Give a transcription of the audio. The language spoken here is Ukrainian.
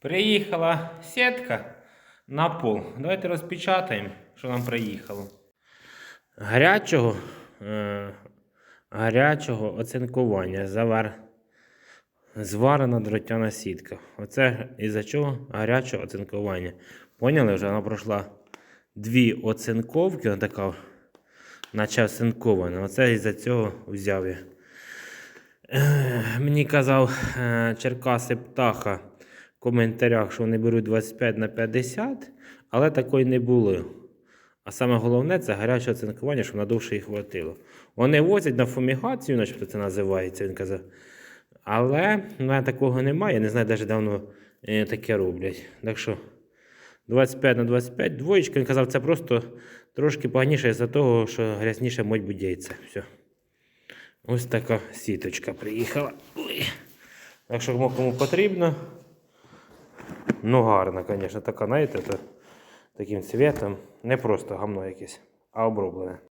Приїхала сітка на пол. Давайте розпечатаємо, що нам приїхало. Гарячого, е, гарячого оцинкування. Завар, зварена дротяна сітка. Оце із-за чого гарячого оцинкування. Поняли вже? Вона пройшла дві оцинковки, вона така, наче оцинкована. Оце із-за цього взяв я. Е, Мені казав е, Черкаси Птаха коментарях, що вони беруть 25 на 50, але такої не було. А саме головне це гаряче оцинкування, щоб надовше їх хватило. Вони возять на фумігацію, начебто це називається, він казав. Але в мене такого немає, я не знаю, навіть давно е, таке роблять. Так що 25 на 25, двоєчка, він казав, це просто трошки поганіше з-за того, що грязніше мить будь яйця. Все. Ось така сіточка приїхала. Ой. Так що кому потрібно. Ну, гарна, звісно, така, знаєте, таким цвітом. Не просто гамно якесь, а оброблене.